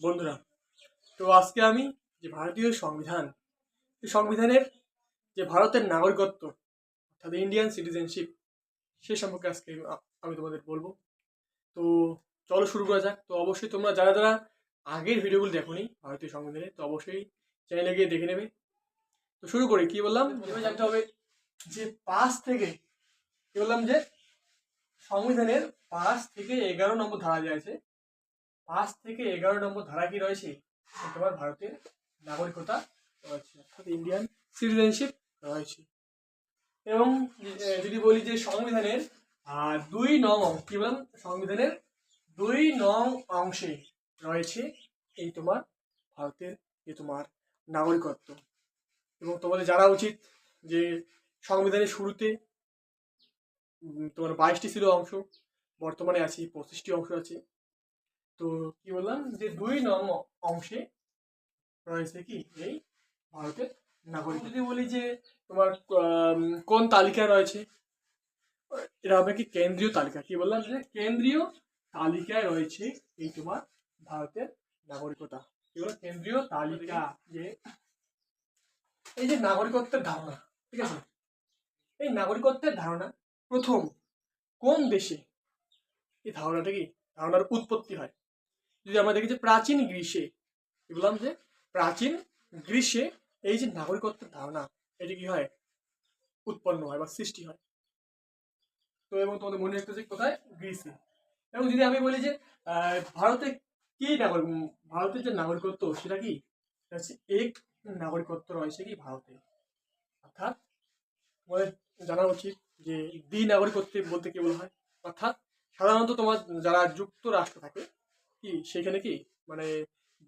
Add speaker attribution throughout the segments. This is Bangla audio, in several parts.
Speaker 1: বন্ধুরা, তো আজকে আমি যে ভারতীয় সংবিধান, এই সংবিধানের যে ভারতের নাগরিকত্ব, অর্থাৎ ইন্ডিয়ান সিটিজেনশিপ সে সম্পর্কে আজকে আমি তোমাদের বলব। তো চলো শুরু করা যাক। তো অবশ্যই তোমরা যারা যারা আগের ভিডিওগুলো দেখোনি ভারতীয় সংবিধানে, তো অবশ্যই চ্যানেলে গিয়ে দেখে নেবে। তো শুরু করি, কি বললাম? জানতে হবে যে পাঁচ থেকে, কি বললাম যে সংবিধানের পাঁচ থেকে এগারো নম্বর ধারা যে আছে পাঁচ থেকে এগারো নম্বর ধারা কি রয়েছে? তোমার ভারতের নাগরিকতা রয়েছে, অর্থাৎ ইন্ডিয়ান সিটিজেনশিপ রয়েছে। এবং যদি বলি যে সংবিধানের দুই নং, কি বললাম সংবিধানের দুই নং অংশে রয়েছে এই তোমার ভারতের যে তোমার নাগরিকত্ব। এবং তোমাদের জানা উচিত যে সংবিধানের শুরুতে তোমার বাইশটি ছিল অংশ, বর্তমানে আছে পঁচিশটি অংশ আছে। তো কি বললাম যে দুই নং অংশে রয়েছে কি এই ভারতের নাগরিক যদি বলি যে তোমার কোন তালিকায় রয়েছে এটা হবে কি কেন্দ্রীয় তালিকা কি বললাম যে কেন্দ্রীয় তালিকায় রয়েছে এই তোমার ভারতের নাগরিকতা কি বললাম কেন্দ্রীয় তালিকা যে এই যে নাগরিকত্বের ধারণা ঠিক আছে এই নাগরিকত্বের ধারণা প্রথম কোন দেশে এই ধারণাটা কি ধারণার উৎপত্তি হয় যদি আমরা দেখি যে প্রাচীন গ্রীষ্মে, কি বললাম যে প্রাচীন গ্রীষ্মে এই যে নাগরিকত্বের ধারণা, এটি কি হয়? উৎপন্ন হয় বা সৃষ্টি হয়। তো এবং তোমাদের মনে রাখতে যে কোথায়? গ্রীসে এবং যদি আমি বলি যে ভারতে কি নাগরিক ভারতের যে নাগরিকত্ব, সেটা কি? হচ্ছে এক নাগরিকত্ব রয়েছে কি ভারতে। অর্থাৎ তোমাদের জানা উচিত যে দ্বি নাগরিকত্ব বলতে কি বলা হয়? অর্থাৎ সাধারণত তোমার যারা যুক্তরাষ্ট্র থাকে কি সেখানে কি মানে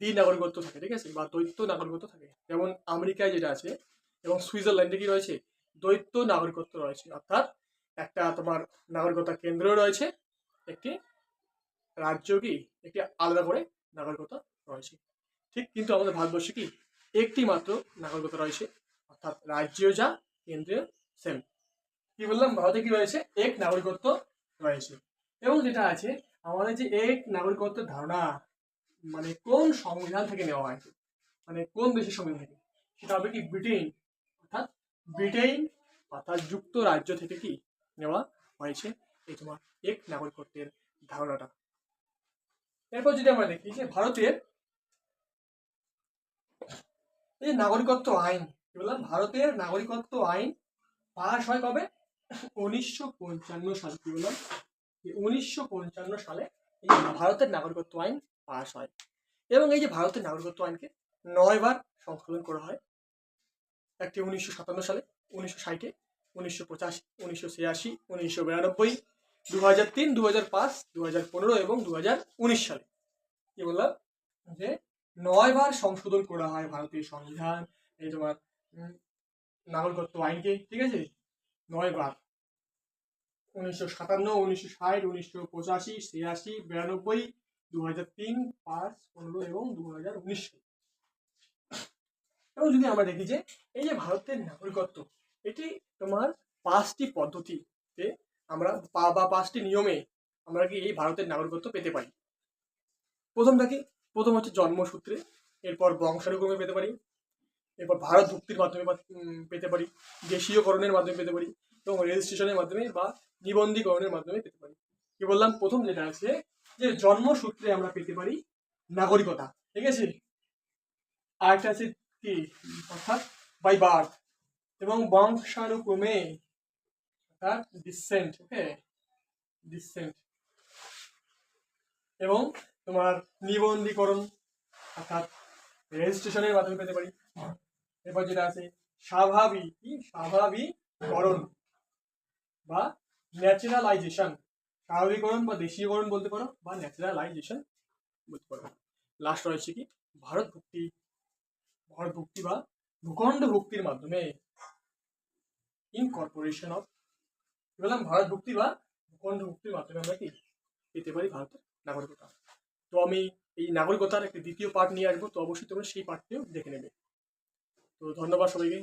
Speaker 1: দ্বি নাগরিকত্ব থাকে, ঠিক আছে? বা দ্বৈত নাগরিকত্ব থাকে। যেমন আমেরিকায় যেটা আছে এবং সুইজারল্যান্ডে কি রয়েছে? দ্বৈত নাগরিকত্ব রয়েছে। অর্থাৎ একটা তোমার নাগরিকতা কেন্দ্র রয়েছে, একটি রাজ্য কি? একটি আলাদা করে নাগরিকতা রয়েছে। ঠিক কিন্তু আমাদের ভারতবর্ষে কি? একটি মাত্র নাগরিকতা রয়েছে, অর্থাৎ রাজ্য যা কেন্দ্রীয় সেম। কি বললাম? ভারতে কি রয়েছে? এক নাগরিকত্ব রয়েছে। এবং যেটা আছে আমাদের যে এক নাগরিকত্বের ধারণা মানে কোন সংবিধান থেকে নেওয়া হয়েছে? মানে কোন দেশের সংবিধান থেকে? সেটা হবে কি ব্রিটেন অর্থাৎ ব্রিটেন অর্থাৎ যুক্তরাজ্য থেকে কি নেওয়া হয়েছে? এই তোমার এক নাগরিকত্বের ধারণাটা। এরপর যদি আমরা দেখি যে ভারতের এই নাগরিকত্ব আইন বললাম? ভারতের নাগরিকত্ব আইন পাশ হয় কবে? উনিশশো পঞ্চান্ন সাল, কি বললাম? উনিশশো পঞ্চান্ন সালে এই ভারতের নাগরিকত্ব আইন পাশ হয় এবং এই যে ভারতের নাগরিকত্ব আইনকে নয়বার সংশোধন করা হয়। একটি উনিশশো সাতান্ন সালে, উনিশশো ষাটে উনিশশো পঁচাশি, উনিশশো ছিয়াশি, উনিশশো বিরানব্বই দু হাজার তিন দু হাজার পাঁচ দু হাজার পনেরো এবং দু হাজার উনিশ সালে। কি বললাম? যে নয়বার সংশোধন করা হয় ভারতীয় সংবিধান, এই তোমার নাগরিকত্ব আইনকে, ঠিক আছে? নয়বার। উনিশশো সাতান্ন, উনিশশো ষাট, উনিশশো পঁচাশি, ছিয়াশি, বিরানব্বই দু হাজার তিন, পাঁচ, পনেরো এবং দু হাজার উনিশ। এবং যদি আমরা দেখি যে এই যে ভারতের নাগরিকত্ব, এটি তোমার পাঁচটি পদ্ধতিতে আমরা পা- বা পাঁচটি নিয়মে আমরা কি এই ভারতের নাগরিকত্ব পেতে পারি? প্রথমটা কি? প্রথম হচ্ছে জন্মসূত্রে, এরপর বংশানুক্রমে পেতে পারি, এরপর ভারত ভুক্তির মাধ্যমে পেতে পারি, দেশীয়করণের মাধ্যমে পেতে পারি এবং রেজিস্ট্রেশনের মাধ্যমে বা নিবন্ধীকরণের মাধ্যমে পেতে পারি। কি বললাম? প্রথম যেটা আছে যে জন্মসূত্রে আমরা পেতে পারি নাগরিকতা, ঠিক আছে? আরেকটা আছে কি? অর্থাৎ বাই বার্থ এবং বংশানুক্রমে অর্থাৎ ডিসেন্ট ওকে ডিসেন্ট এবং তোমার নিবন্ধীকরণ, অর্থাৎ রেজিস্ট্রেশনের মাধ্যমে পেতে পারি। এরপর যেটা আছে স্বাভাবিক কি? স্বাভাবিকরণ। বা ন্যাচারালাইজেশন। স্বাভাবিকরণ বা দেশীয়করণ বলতে পারো বা ন্যাচারালাইজেশন বলতে পারো। লাস্ট রয়েছে কি, ভারত ভুক্তি ভারত ভুক্তি বা ভূখণ্ড ভুক্তির মাধ্যমে ইনকর্পোরেশন অফ বললাম, ভারত ভুক্তি বা ভূখণ্ড ভুক্তির মাধ্যমে আমরা কি পেতে পারি ভারতের নাগরিকতা। তো আমি এই নাগরিকতার একটি দ্বিতীয় পার্ট নিয়ে আসব, তো অবশ্যই তোমরা সেই পার্টটিও দেখে নেবে। তো ধন্যবাদ সবাইকে।